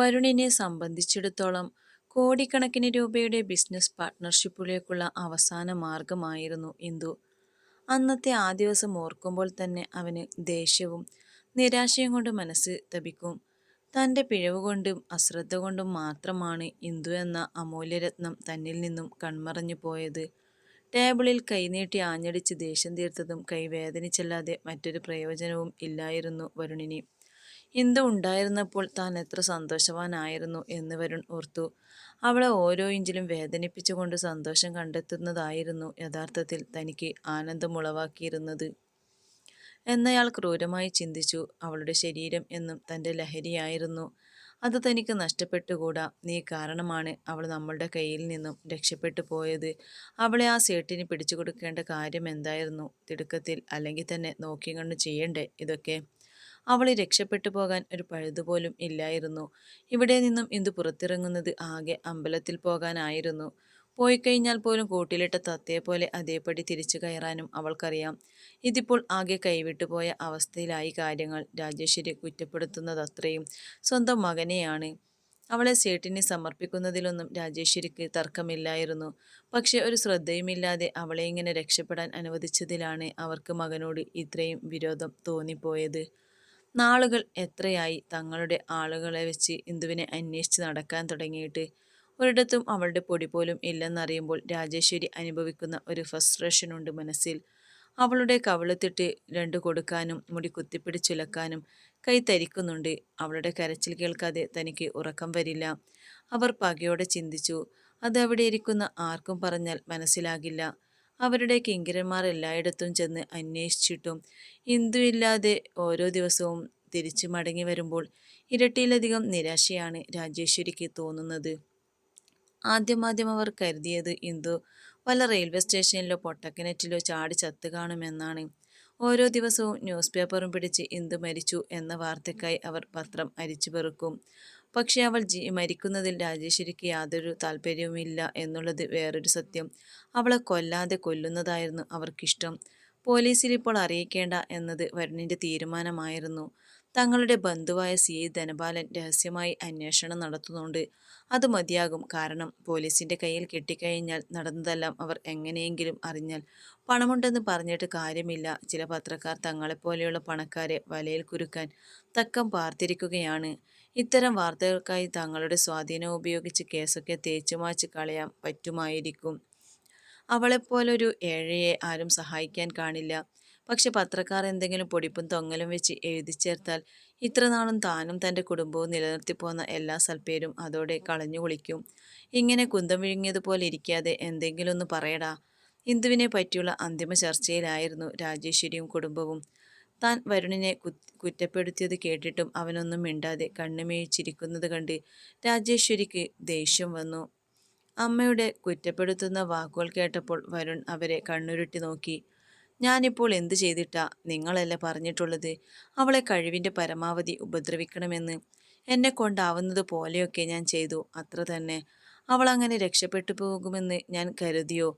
വരുണിനെ സംബന്ധിച്ചിടത്തോളം കോടിക്കണക്കിന് രൂപയുടെ ബിസിനസ് പാർട്ട്ണർഷിപ്പിലേക്കുള്ള അവസാന മാർഗമായിരുന്നു ഇന്ദു. അന്നത്തെ ആ ദിവസം ഓർക്കുമ്പോൾ തന്നെ അവന് ദേഷ്യവും നിരാശയും കൊണ്ട് മനസ്സ് തപിക്കും. തന്റെ പിഴവ് കൊണ്ടും അശ്രദ്ധ കൊണ്ടും മാത്രമാണ് ഇന്ദു എന്ന അമൂല്യരത്നം തന്നിൽ നിന്നും കൺമറഞ്ഞു പോയത്. ടേബിളിൽ കൈനീട്ടി ആഞ്ഞടിച്ച് ദേഷ്യം തീർത്തതും കൈവേദനിച്ചല്ലാതെ മറ്റൊരു പ്രയോജനവും ഇല്ലായിരുന്നു വരുണിന്. ഇന്ദു ഉണ്ടായിരുന്നപ്പോൾ താൻ എത്ര സന്തോഷവാനായിരുന്നു എന്ന് വരുൺ ഓർത്തു. അവളെ ഓരോ ഇഞ്ചിലും വേദനിപ്പിച്ചുകൊണ്ട് സന്തോഷം കണ്ടെത്തുന്നതായിരുന്നു യഥാർത്ഥത്തിൽ തനിക്ക് ആനന്ദമുളവാക്കിയിരുന്നത്. എന്നയാൾ ക്രൂരമായി ചിന്തിച്ചു. അവളുടെ ശരീരം എന്നും തന്റെ ലഹരിയായിരുന്നു. അത് തനിക്ക് നഷ്ടപ്പെട്ടുകൂടാ. നീ കാരണമാണ് അവൾ നമ്മളുടെ കയ്യിൽ നിന്നും രക്ഷപ്പെട്ടു പോയത്. അവളെ ആ സേട്ടിന് പിടിച്ചു കൊടുക്കേണ്ട കാര്യം എന്തായിരുന്നു? തിടുക്കത്തിൽ അല്ലെങ്കിൽ തന്നെ നോക്കിയും കണ്ട് ചെയ്യണ്ടേ ഇതൊക്കെ? അവളെ രക്ഷപ്പെട്ടു പോകാൻ ഒരു പഴുതുപോലും ഇല്ലായിരുന്നു. ഇവിടെ നിന്നും ഇന്ദു പുറത്തിറങ്ങുന്നത് ആകെ അമ്പലത്തിൽ പോകാനായിരുന്നു. പോയി കഴിഞ്ഞാൽ പോലും കൂട്ടിലിട്ട തത്തയെപ്പോലെ അതേപടി തിരിച്ചു കയറാനും അവൾക്കറിയാം. ഇതിപ്പോൾ ആകെ കൈവിട്ടുപോയ അവസ്ഥയിലായി കാര്യങ്ങൾ. രാജേശ്വരി കുറ്റപ്പെടുത്തുന്നതത്രയും സ്വന്തം മകനെയാണ്. അവളെ സേട്ടിനെ സമർപ്പിക്കുന്നതിലൊന്നും രാജേശ്വരിക്ക് തർക്കമില്ലായിരുന്നു. പക്ഷെ ഒരു ശ്രദ്ധയുമില്ലാതെ അവളെ ഇങ്ങനെ രക്ഷപ്പെടാൻ അനുവദിച്ചതിലാണ് അവർക്ക് മകനോട് ഇത്രയും വിരോധം തോന്നിപ്പോയത്. നാളുകൾ എത്രയായി തങ്ങളുടെ ആളുകളെ വെച്ച് ഇന്ദുവിനെ അന്വേഷിച്ച് നടക്കാൻ തുടങ്ങിയിട്ട്? ഒരിടത്തും അവളുടെ പൊടി പോലും ഇല്ലെന്നറിയുമ്പോൾ രാജേശ്വരി അനുഭവിക്കുന്ന ഒരു ഫ്രസ്ട്രേഷനുണ്ട് മനസ്സിൽ. അവളുടെ കവിളത്തിട്ട് രണ്ട് കൊടുക്കാനും മുടി കുത്തിപ്പിടിച്ചുലക്കാനും കൈ തരിക്കുന്നുണ്ട്. അവളുടെ കരച്ചിൽ കേൾക്കാതെ തനിക്ക് ഉറക്കം വരില്ല. അവർ പകയോടെ ചിന്തിച്ചു അത് അവിടെ ഇരിക്കുന്ന ആർക്കും പറഞ്ഞാൽ മനസ്സിലാകില്ല. അവരുടെ കിങ്കിരന്മാർ എല്ലായിടത്തും ചെന്ന് അന്വേഷിച്ചിട്ടും ഇന്ദുവില്ലാതെ ഓരോ ദിവസവും തിരിച്ചു മടങ്ങി വരുമ്പോൾ ഇരട്ടിയിലധികം നിരാശയാണ് രാജേശ്വരിക്ക് തോന്നുന്നത്. ആദ്യമാദ്യം അവർ കരുതിയത് ഇന്ദു വല്ല റെയിൽവേ സ്റ്റേഷനിലോ പൊട്ടക്കിണറ്റിലോ ചാടി ചത്തു കാണുമെന്നാണ്. ഓരോ ദിവസവും ന്യൂസ് പേപ്പറും പിടിച്ച് ഇന്ദു മരിച്ചു എന്ന വാർത്തയ്ക്കായി അവർ പത്രം അരിച്ചു പെറുക്കും. പക്ഷേ അവൾ ജി മരിക്കുന്നതിൽ രാജേശ്വരിക്ക് യാതൊരു താല്പര്യവുമില്ല എന്നുള്ളത് വേറൊരു സത്യം. അവളെ കൊല്ലാതെ കൊല്ലുന്നതായിരുന്നു അവർക്കിഷ്ടം. പോലീസിൽ ഇപ്പോൾ അറിയിക്കേണ്ട എന്നത് വരുണിന്റെ തീരുമാനമായിരുന്നു. തങ്ങളുടെ ബന്ധുവായ സി. ധനപാലൻ രഹസ്യമായി അന്വേഷണം നടത്തുന്നുണ്ട്. അത് മതിയാകും. കാരണം പോലീസിന്റെ കയ്യിൽ കിട്ടിക്കഴിഞ്ഞാൽ നടന്നതെല്ലാം അവർ എങ്ങനെയെങ്കിലും അറിഞ്ഞാൽ പണമുണ്ടെന്ന് പറഞ്ഞിട്ട് കാര്യമില്ല. ചില പത്രക്കാർ തങ്ങളെപ്പോലെയുള്ള പണക്കാരെ വലയിൽ കുരുക്കാൻ തക്കം പാർത്തിരിക്കുകയാണ്. ഇത്തരം വാർത്തകൾക്കായി തങ്ങളുടെ സ്വാധീനം ഉപയോഗിച്ച് കേസൊക്കെ തേച്ചുമാച്ച് കളയാൻ പറ്റുമായിരിക്കും. അവളെപ്പോലൊരു ഏഴയെ ആരും സഹായിക്കാൻ കാണില്ല. പക്ഷെ പത്രക്കാർ എന്തെങ്കിലും പൊടിപ്പും തൊങ്ങലും വെച്ച് എഴുതി ചേർത്താൽ ഇത്രനാളും താനും തന്റെ കുടുംബവും നിലനിർത്തിപ്പോന്ന എല്ലാ സൽപ്പേരും അതോടെ കളഞ്ഞു കുളിക്കും. ഇങ്ങനെ കുന്തം വിഴുങ്ങിയതുപോലെ ഇരിക്കാതെ എന്തെങ്കിലും ഒന്ന് പറയടാ. ഇന്ദുവിനെ പറ്റിയുള്ള അന്തിമ ചർച്ചയിലായിരുന്നു രാജേശ്വരിയും കുടുംബവും. താൻ വരുണിനെ കുറ്റപ്പെടുത്തിയത് കേട്ടിട്ടും അവനൊന്നും മിണ്ടാതെ കണ്ണുമേഴിച്ചിരിക്കുന്നത് കണ്ട് രാജേശ്വരിക്ക് ദേഷ്യം വന്നു. അമ്മയുടെ കുറ്റപ്പെടുത്തുന്ന വാക്കുകൾ കേട്ടപ്പോൾ വരുൺ അവരെ കണ്ണുരുട്ടി നോക്കി. ഞാനിപ്പോൾ എന്തു ചെയ്തിട്ടാ നിങ്ങളല്ലേ പറഞ്ഞിട്ടുള്ളത്? അവളെ കഴിവിന്റെ പരമാവധി ഉപദ്രവിക്കണമെന്ന്. എന്നെ കൊണ്ടാവുന്നത് പോലെയൊക്കെ ഞാൻ ചെയ്തു. അത്ര തന്നെ. അവൾ അങ്ങനെ രക്ഷപ്പെട്ടു പോകുമെന്ന് ഞാൻ കരുതിയോ?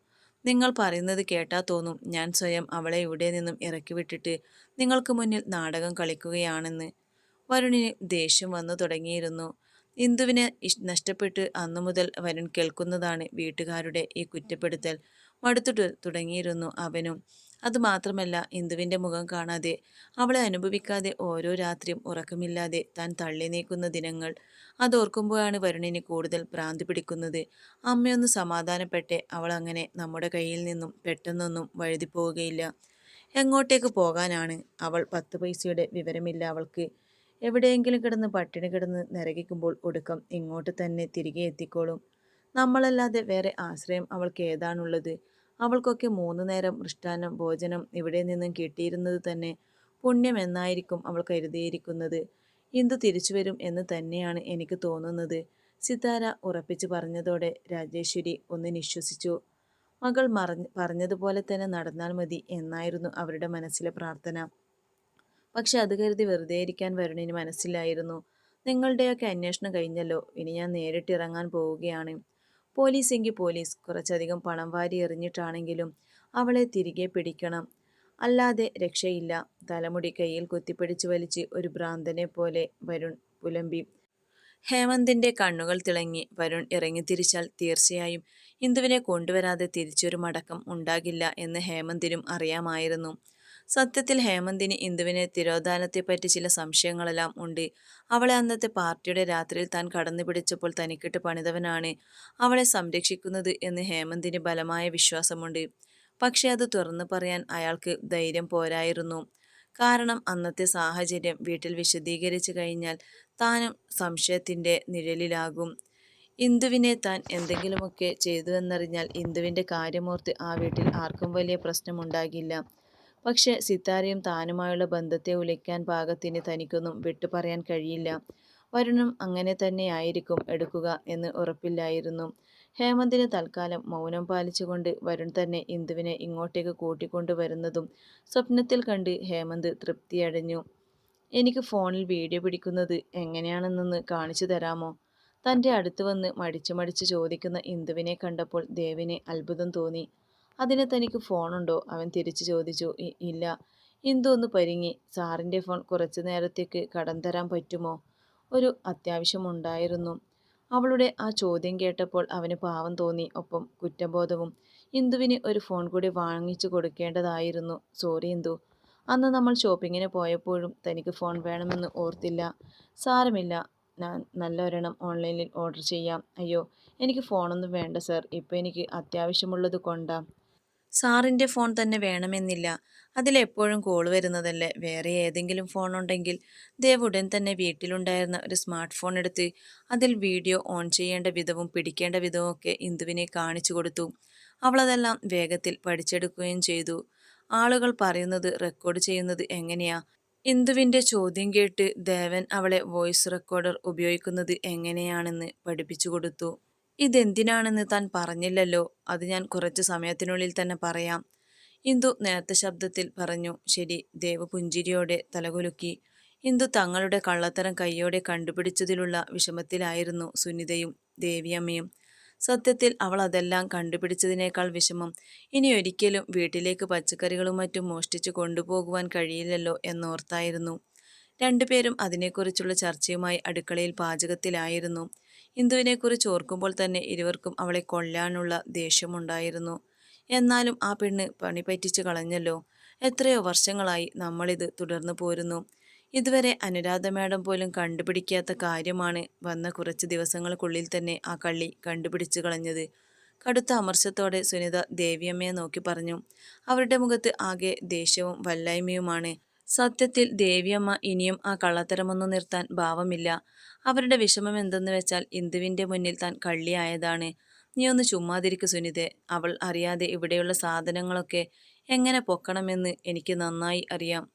നിങ്ങൾ പറയുന്നത് കേട്ടാ തോന്നും. ഞാൻ സ്വയം അവളെ ഇവിടെ നിന്നും ഇറക്കി വിട്ടിട്ട് നിങ്ങൾക്ക് മുന്നിൽ നാടകം കളിക്കുകയാണെന്ന്. വരുണിന് ദേഷ്യം വന്നു തുടങ്ങിയിരുന്നു. ഇന്ദുവിനെ നഷ്ടപ്പെട്ട് അന്നു മുതൽ വരുൺ കേൾക്കുന്നതാണ് വീട്ടുകാരുടെ ഈ കുറ്റപ്പെടുത്തൽ. മടുത്തു തുടങ്ങിയിരുന്നു അവനും. അതുമാത്രമല്ല ഇന്ദുവിന്റെ മുഖം കാണാതെ അവളെ അനുഭവിക്കാതെ ഓരോ രാത്രിയും ഉറക്കമില്ലാതെ താൻ തള്ളി നീക്കുന്ന ദിനങ്ങൾ. അതോർക്കുമ്പോഴാണ് വരുണിന് കൂടുതൽ ഭ്രാന്തി പിടിക്കുന്നത്. അമ്മയൊന്ന് സമാധാനപ്പെട്ടെ അവൾ അങ്ങനെ നമ്മുടെ കയ്യിൽ നിന്നും പെട്ടെന്നൊന്നും വഴുതി പോവുകയില്ല എങ്ങോട്ടേക്ക് പോകാനാണ് അവൾ പത്ത് പൈസയുടെ വിവരമില്ല അവൾക്ക്. എവിടെയെങ്കിലും കിടന്ന് പട്ടിണി കിടന്ന് നിരകിക്കുമ്പോൾ ഒടുക്കം ഇങ്ങോട്ട് തന്നെ തിരികെ എത്തിക്കോളും. നമ്മളല്ലാതെ വേറെ ആശ്രയം അവൾക്ക് ഏതാണുള്ളത്? അവൾക്കൊക്കെ മൂന്നു നേരം മൃഷ്ടാന്നം ഭോജനം ഇവിടെ നിന്നും കിട്ടിയിരുന്നത് തന്നെ പുണ്യം എന്നായിരിക്കും അവൾ കരുതിയിരിക്കുന്നത്. ഇന്ദു തിരിച്ചു വരും എന്ന് തന്നെയാണ് എനിക്ക് തോന്നുന്നത് സിതാര ഉറപ്പിച്ചു പറഞ്ഞതോടെ രാജേശ്വരി ഒന്ന് നിശ്വസിച്ചു. മകൾ മറഞ്ഞ് പറഞ്ഞതുപോലെ തന്നെ നടന്നാൽ മതി എന്നായിരുന്നു അവരുടെ മനസ്സിലെ പ്രാർത്ഥന. പക്ഷെ അത് കരുതി വെറുതെ ഇരിക്കാൻ വരുണിന് മനസ്സിലായിരുന്നു. നിങ്ങളുടെയൊക്കെ അന്വേഷണം കഴിഞ്ഞല്ലോ. ഇനി ഞാൻ നേരിട്ടിറങ്ങാൻ പോവുകയാണ്. പോലീസ് എങ്കിൽ പോലീസ് കുറച്ചധികം പണം വാരി എറിഞ്ഞിട്ടാണെങ്കിലും അവളെ തിരികെ പിടിക്കണം. അല്ലാതെ രക്ഷയില്ല. തലമുടി കയ്യിൽ കുത്തിപ്പിടിച്ച് വലിച്ച് ഒരു ഭ്രാന്തനെ പോലെ വരുൺ പുലമ്പി. ഹേമന്തിന്റെ കണ്ണുകൾ തിളങ്ങി. വരുൺ ഇറങ്ങി തിരിച്ചാൽ തീർച്ചയായും ഇന്ദുവിനെ കൊണ്ടുവരാതെ തിരിച്ചൊരു മടക്കം ഉണ്ടാകില്ല എന്ന് ഹേമന്തിനും അറിയാമായിരുന്നു. സത്യത്തിൽ ഹേമന്തിന് ഇന്ദുവിനെ തിരോധാനത്തെപ്പറ്റി ചില സംശയങ്ങളെല്ലാം ഉണ്ട്. അവളെ അന്നത്തെ പാർട്ടിയുടെ രാത്രിയിൽ താൻ കടന്നു പിടിച്ചപ്പോൾ തനിക്കിട്ട് പണിതവനാണ്. അവളെ സംരക്ഷിക്കുന്നത് എന്ന് ഹേമന്തിന് ബലമായ വിശ്വാസമുണ്ട്. പക്ഷെ അത് തുറന്നു പറയാൻ അയാൾക്ക് ധൈര്യം പോരായിരുന്നു. കാരണം അന്നത്തെ സാഹചര്യം വീട്ടിൽ വിശദീകരിച്ചു കഴിഞ്ഞാൽ താനും സംശയത്തിന്റെ നിഴലിലാകും. ഇന്ദുവിനെ താൻ എന്തെങ്കിലുമൊക്കെ ചെയ്തുവെന്നറിഞ്ഞാൽ ഇന്ദുവിന്റെ കാര്യമോർത്ത് ആ വീട്ടിൽ ആർക്കും വലിയ പ്രശ്നമുണ്ടാകില്ല. പക്ഷേ സിത്താരയും താനുമായുള്ള ബന്ധത്തെ ഉലയ്ക്കാൻ പാകത്തിന് തനിക്കൊന്നും വിട്ടുപറയാൻ കഴിയില്ല. വരുണും അങ്ങനെ തന്നെയായിരിക്കും എടുക്കുക എന്ന് ഉറപ്പില്ലായിരുന്നു. ഹേമന്തിന് തൽക്കാലം മൗനം പാലിച്ചുകൊണ്ട് വരുൺ തന്നെ ഇന്ദുവിനെ ഇങ്ങോട്ടേക്ക് കൂട്ടിക്കൊണ്ടുവരുന്നതും സ്വപ്നത്തിൽ കണ്ട് ഹേമന്ത് തൃപ്തിയടഞ്ഞു. എനിക്ക് ഫോണിൽ വീഡിയോ പിടിക്കുന്നത് എങ്ങനെയാണെന്നൊന്ന് കാണിച്ചു തരാമോ? തന്റെ അടുത്ത് വന്ന് മടിച്ചു മടിച്ച് ചോദിക്കുന്ന ഇന്ദുവിനെ കണ്ടപ്പോൾ ദേവിന് അത്ഭുതം തോന്നി. അതിന് തനിക്ക് ഫോണുണ്ടോ? അവൻ തിരിച്ചു ചോദിച്ചു. ഇല്ല. ഇന്ദു ഒന്ന് പരിങ്ങി. സാറിന്റെ ഫോൺ കുറച്ചു നേരത്തേക്ക് കടം തരാൻ പറ്റുമോ? ഒരു അത്യാവശ്യമുണ്ടായിരുന്നു അവളുടെ ആ ചോദ്യം കേട്ടപ്പോൾ അവന് പാവം തോന്നി ഒപ്പം കുറ്റബോധവും. ഇന്ദുവിന് ഒരു ഫോൺ കൂടി വാങ്ങിച്ചു കൊടുക്കേണ്ടതായിരുന്നു. സോറി ഇന്ദു. അന്ന് നമ്മൾ ഷോപ്പിങ്ങിന് പോയപ്പോഴും തനിക്ക് ഫോൺ വേണമെന്ന് ഓർത്തില്ല. സാരമില്ല. ഞാൻ നല്ല ഒരെണ്ണം ഓൺലൈനിൽ ഓർഡർ ചെയ്യാം. അയ്യോ എനിക്ക് ഫോണൊന്നും വേണ്ട സർ. ഇപ്പോൾ എനിക്ക് അത്യാവശ്യമുള്ളത് കൊണ്ടാം. സാറിന്റെ ഫോൺ തന്നെ വേണമെന്നില്ല. അതിലെപ്പോഴും കോൾ വരുന്നതല്ലേ? വേറെ ഏതെങ്കിലും ഫോൺ ഉണ്ടെങ്കിൽ ദേവ് ഉടൻ തന്നെ വീട്ടിലുണ്ടായിരുന്ന ഒരു സ്മാർട്ട് ഫോൺ എടുത്ത് അതിൽ വീഡിയോ ഓൺ ചെയ്യേണ്ട വിധവും പിടിക്കേണ്ട വിധവും ഒക്കെ ഇന്ദുവിനെ കാണിച്ചു കൊടുത്തു. അവളതെല്ലാം വേഗത്തിൽ പഠിച്ചെടുക്കുകയും ചെയ്തു. ആളുകൾ പറയുന്നത് റെക്കോർഡ് ചെയ്യുന്നത് എങ്ങനെയാ? ഇന്ദുവിന്റെ ചോദ്യം കേട്ട് ദേവൻ അവളെ വോയിസ് റെക്കോർഡർ ഉപയോഗിക്കുന്നത് എങ്ങനെയാണെന്ന് പഠിപ്പിച്ചു കൊടുത്തു. ഇതെന്തിനാണെന്ന് താൻ പറഞ്ഞില്ലല്ലോ? അത് ഞാൻ കുറച്ച് സമയത്തിനുള്ളിൽ തന്നെ പറയാം. ഇന്ദു നേരത്തെ ശബ്ദത്തിൽ പറഞ്ഞു ശരി ദേവ് പുഞ്ചിരിയോടെ തലകുലുക്കി. ഇന്ദു തങ്ങളുടെ കള്ളത്തരം കൈയോടെ കണ്ടുപിടിച്ചതിലുള്ള വിഷമത്തിലായിരുന്നു സുനിതയും ദേവിയമ്മയും. സത്യത്തിൽ അവൾ അതെല്ലാം കണ്ടുപിടിച്ചതിനേക്കാൾ വിഷമം ഇനി ഒരിക്കലും വീട്ടിലേക്ക് പച്ചക്കറികളും മറ്റും മോഷ്ടിച്ചു കൊണ്ടുപോകുവാൻ കഴിയില്ലല്ലോ എന്നോർത്തായിരുന്നു. രണ്ടുപേരും അതിനെക്കുറിച്ചുള്ള ചർച്ചയുമായി അടുക്കളയിൽ പാചകത്തിലായിരുന്നു. ഇന്ദുവിനെക്കുറിച്ച് ഓർക്കുമ്പോൾ തന്നെ ഇരുവർക്കും അവളെ കൊല്ലാനുള്ള ദേഷ്യമുണ്ടായിരുന്നു. എന്നാലും ആ പെണ്ണ് പണി പറ്റിച്ചു കളഞ്ഞല്ലോ. എത്രയോ വർഷങ്ങളായി നമ്മളിത് തുടർന്നു പോരുന്നു. ഇതുവരെ അനുരാധ മാഡം പോലും കണ്ടുപിടിക്കാത്ത കാര്യമാണ് വന്ന കുറച്ച് ദിവസങ്ങൾക്കുള്ളിൽ തന്നെ ആ കള്ളി കണ്ടുപിടിച്ചു കളഞ്ഞത്. കടുത്ത അമർശത്തോടെ സുനിത ദേവിയമ്മയെ നോക്കി പറഞ്ഞു. അവരുടെ മുഖത്ത് ആകെ ദേഷ്യവും വല്ലായ്മയുമാണ്. സത്യത്തിൽ ദേവിയമ്മ ഇനിയും ആ കള്ളത്തരമൊന്നും നിർത്താൻ ഭാവമില്ല. അവരുടെ വിഷമം എന്തെന്ന് വെച്ചാൽ ഇന്ദുവിന്റെ മുന്നിൽ താൻ കള്ളിയായതാണ്. നീ ഒന്ന് ചുമ്മാതിരിക്കു സുനിതെ അവൾ അറിയാതെ ഇവിടെയുള്ള സാധനങ്ങളൊക്കെ എങ്ങനെ പൊക്കണമെന്ന് എനിക്ക് നന്നായി അറിയാം.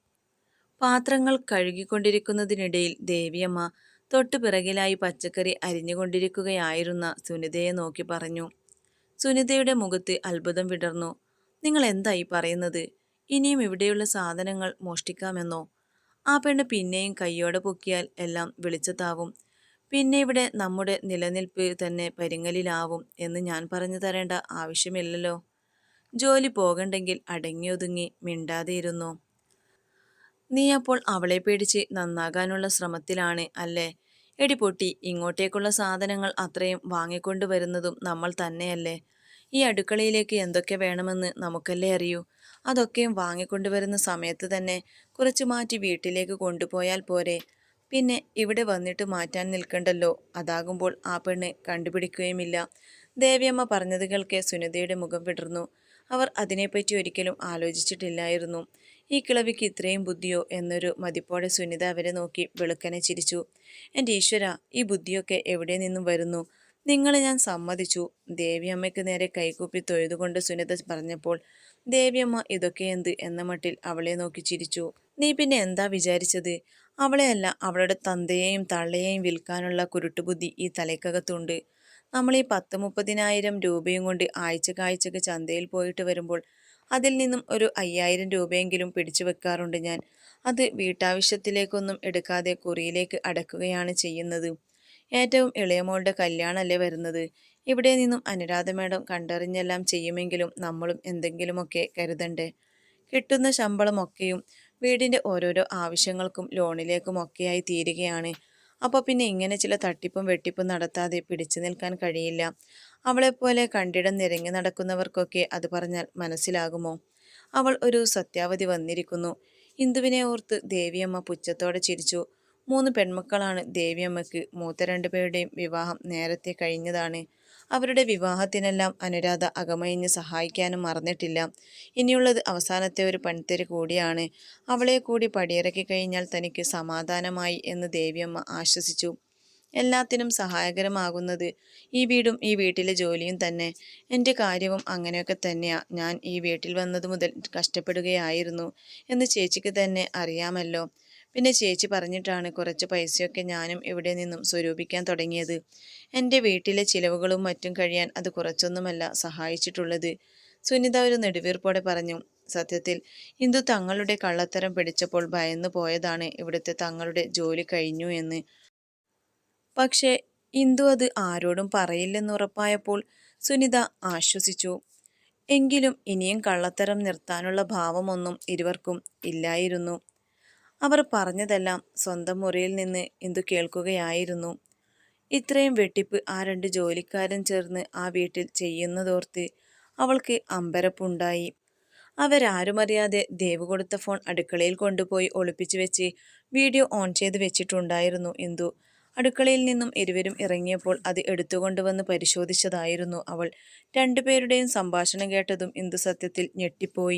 പാത്രങ്ങൾ കഴുകിക്കൊണ്ടിരിക്കുന്നതിനിടയിൽ ദേവിയമ്മ തൊട്ടു പിറകിലായി പച്ചക്കറി അരിഞ്ഞുകൊണ്ടിരിക്കുകയായിരുന്ന സുനിതയെ നോക്കി പറഞ്ഞു. സുനിതയുടെ മുഖത്ത് അത്ഭുതം വിടർന്നു. നിങ്ങൾ എന്തായി പറയുന്നത്? ഇനിയും ഇവിടെയുള്ള സാധനങ്ങൾ മോഷ്ടിക്കാമെന്നോ? ആ പെണ്ണ് പിന്നെയും കയ്യോടെ പൊക്കിയാൽ എല്ലാം വെളിച്ചത്താവും. പിന്നെ ഇവിടെ നമ്മുടെ നിലനിൽപ്പ് തന്നെ പരിങ്ങലിലാവും എന്ന് ഞാൻ പറഞ്ഞു തരേണ്ട ആവശ്യമില്ലല്ലോ. ജോലി പോകണ്ടെങ്കിൽ അടങ്ങിയൊതുങ്ങി മിണ്ടാതെ ഇരുന്നു നീ അപ്പോൾ അവളെ പേടിച്ച് നന്നാകാനുള്ള ശ്രമത്തിലാണ് അല്ലേ? എടിപൊട്ടി ഇങ്ങോട്ടേക്കുള്ള സാധനങ്ങൾ അത്രയും വാങ്ങിക്കൊണ്ടുവരുന്നതും നമ്മൾ തന്നെയല്ലേ? ഈ അടുക്കളയിലേക്ക് എന്തൊക്കെ വേണമെന്ന് നമുക്കല്ലേ അറിയൂ? അതൊക്കെയും വാങ്ങിക്കൊണ്ടുവരുന്ന സമയത്ത് തന്നെ കുറച്ച് മാറ്റി വീട്ടിലേക്ക് കൊണ്ടുപോയാൽ പോരെ. പിന്നെ ഇവിടെ വന്നിട്ട് മാറ്റാൻ നിൽക്കണ്ടല്ലോ. അതാകുമ്പോൾ ആ പെണ്ണ് കണ്ടുപിടിക്കുകയുമില്ല. ദേവിയമ്മ പറഞ്ഞത് കേൾക്കെ സുനിതയുടെ മുഖം വിടർന്നു. അവർ അതിനെപ്പറ്റി ഒരിക്കലും ആലോചിച്ചിട്ടില്ലായിരുന്നു. ഈ കിളവിക്ക് ഇത്രയും ബുദ്ധിയോ എന്നൊരു മതിപ്പോടെ സുനിത അവരെ നോക്കി വെളുക്കനെ ചിരിച്ചു. എന്റെ ഈശ്വര ഈ ബുദ്ധിയൊക്കെ എവിടെ നിന്നും വരുന്നു? നിങ്ങളെ ഞാൻ സമ്മതിച്ചു. ദേവിയമ്മയ്ക്ക് നേരെ കൈകൂപ്പി തൊഴുതുകൊണ്ട് സുനിത പറഞ്ഞപ്പോൾ ദേവിയമ്മ ഇതൊക്കെ എന്ത് എന്ന മട്ടിൽ അവളെ നോക്കി ചിരിച്ചു. നീ പിന്നെ എന്താ വിചാരിച്ചത്? അവളെയല്ല അവളുടെ തന്തയെയും തള്ളയെയും വിൽക്കാനുള്ള കുരുട്ടുബുദ്ധി ഈ തലയ്ക്കകത്തുണ്ട്. നമ്മൾ ഈ പത്ത് മുപ്പതിനായിരം രൂപയും കൊണ്ട് ആഴ്ച കാഴ്ചക്ക് ചന്തയിൽ പോയിട്ട് വരുമ്പോൾ അതിൽ നിന്നും ഒരു അയ്യായിരം രൂപയെങ്കിലും പിടിച്ചു വെക്കാറുണ്ട് ഞാൻ. അത് വീട്ടാവശ്യത്തിലേക്കൊന്നും എടുക്കാതെ കുറിയിലേക്ക് അടക്കുകയാണ് ചെയ്യുന്നത്. ഏറ്റവും ഇളയമോളുടെ കല്യാണമല്ലേ വരുന്നത്? ഇവിടെ നിന്നും അനുരാധ മേഡം കണ്ടറിഞ്ഞെല്ലാം ചെയ്യുമെങ്കിലും നമ്മളും എന്തെങ്കിലുമൊക്കെ കരുതണ്ടേ? കിട്ടുന്ന ശമ്പളമൊക്കെയും വീടിന്റെ ഓരോരോ ആവശ്യങ്ങൾക്കും ലോണിലേക്കും ഒക്കെയായി തീരുകയാണ്. അപ്പോൾ പിന്നെ ഇങ്ങനെ ചില തട്ടിപ്പും വെട്ടിപ്പും നടത്താതെ പിടിച്ചു നിൽക്കാൻ കഴിയില്ല. അവളെപ്പോലെ കണ്ടിടം നിരങ്ങി നടക്കുന്നവർക്കൊക്കെ അത് പറഞ്ഞാൽ മനസ്സിലാകുമോ? അവൾ ഒരു സത്യാവധി വന്നിരിക്കുന്നു. ഇന്ദുവിനെ ഓർത്ത് ദേവിയമ്മ പുച്ഛത്തോടെ ചിരിച്ചു. മൂന്ന് പെൺമക്കളാണ് ദേവിയമ്മയ്ക്ക് മൂത്ത രണ്ടു പേരുടെയും വിവാഹം നേരത്തെ കഴിഞ്ഞതാണ്. അവരുടെ വിവാഹത്തിനെല്ലാം അനുരാധ അകമയിഞ്ഞ് സഹായിക്കാനും മറന്നിട്ടില്ല. ഇനിയുള്ളത് അവസാനത്തെ ഒരു പെൺതെരി കൂടിയാണ്. അവളെ കൂടി പടിയിറക്കി കഴിഞ്ഞാൽ തനിക്ക് സമാധാനമായി എന്ന് ദേവിയമ്മ ആശ്വസിച്ചു. എല്ലാത്തിനും സഹായകരമാകുന്നത് ഈ വീടും ഈ വീട്ടിലെ ജോലിയും തന്നെ. എന്റെ കാര്യവും അങ്ങനെയൊക്കെ തന്നെയാ. ഞാൻ ഈ വീട്ടിൽ വന്നത് മുതൽ കഷ്ടപ്പെടുകയായിരുന്നു. എന്ന് ചേച്ചിക്ക് തന്നെ അറിയാമല്ലോ. പിന്നെ ചേച്ചി പറഞ്ഞിട്ടാണ് കുറച്ച് പൈസയൊക്കെ ഞാനും ഇവിടെ നിന്നും സ്വരൂപിക്കാൻ തുടങ്ങിയത്. എന്റെ വീട്ടിലെ ചിലവുകളും മറ്റും കഴിയാൻ അത് കുറച്ചൊന്നുമല്ല സഹായിച്ചിട്ടുള്ളത്. സുനിത ഒരു നെടുവീർപ്പോടെ പറഞ്ഞു സത്യത്തിൽ ഇന്ദു തങ്ങളുടെ കള്ളത്തരം പിടിച്ചപ്പോൾ ഭയന്നു പോയതാണ് ഇവിടുത്തെ തങ്ങളുടെ ജോലി കഴിഞ്ഞു എന്ന്. പക്ഷേ ഇന്ദു അത് ആരോടും പറയില്ലെന്ന് ഉറപ്പായപ്പോൾ സുനിത ആശ്വസിച്ചു. എങ്കിലും ഇനിയും കള്ളത്തരം നിർത്താനുള്ള ഭാവമൊന്നും ഇരുവർക്കും ഇല്ലായിരുന്നു. അവർ പറഞ്ഞതെല്ലാം സ്വന്തം മുറിയിൽ നിന്ന് എന്തു കേൾക്കുകയായിരുന്നു. ഇത്രയും വെട്ടിപ്പ് ആ രണ്ട് ജോലിക്കാരൻ ചേർന്ന് ആ വീട്ടിൽ ചെയ്യുന്നതോർത്ത് അവൾക്ക് അമ്പരപ്പുണ്ടായി. അവരാരുമറിയാതെ ദേവ് കൊടുത്ത ഫോൺ അടുക്കളയിൽ കൊണ്ടുപോയി ഒളിപ്പിച്ചു വെച്ച് വീഡിയോ ഓൺ ചെയ്ത് വെച്ചിട്ടുണ്ടായിരുന്നു എന്തു. അടുക്കളയിൽ നിന്നും ഇരുവരും ഇറങ്ങിയപ്പോൾ അത് എടുത്തുകൊണ്ടുവന്ന് പരിശോധിച്ചതായിരുന്നു അവൾ. രണ്ടുപേരുടെയും സംഭാഷണം കേട്ടതും ഇന്ദു സത്യത്തിൽ ഞെട്ടിപ്പോയി.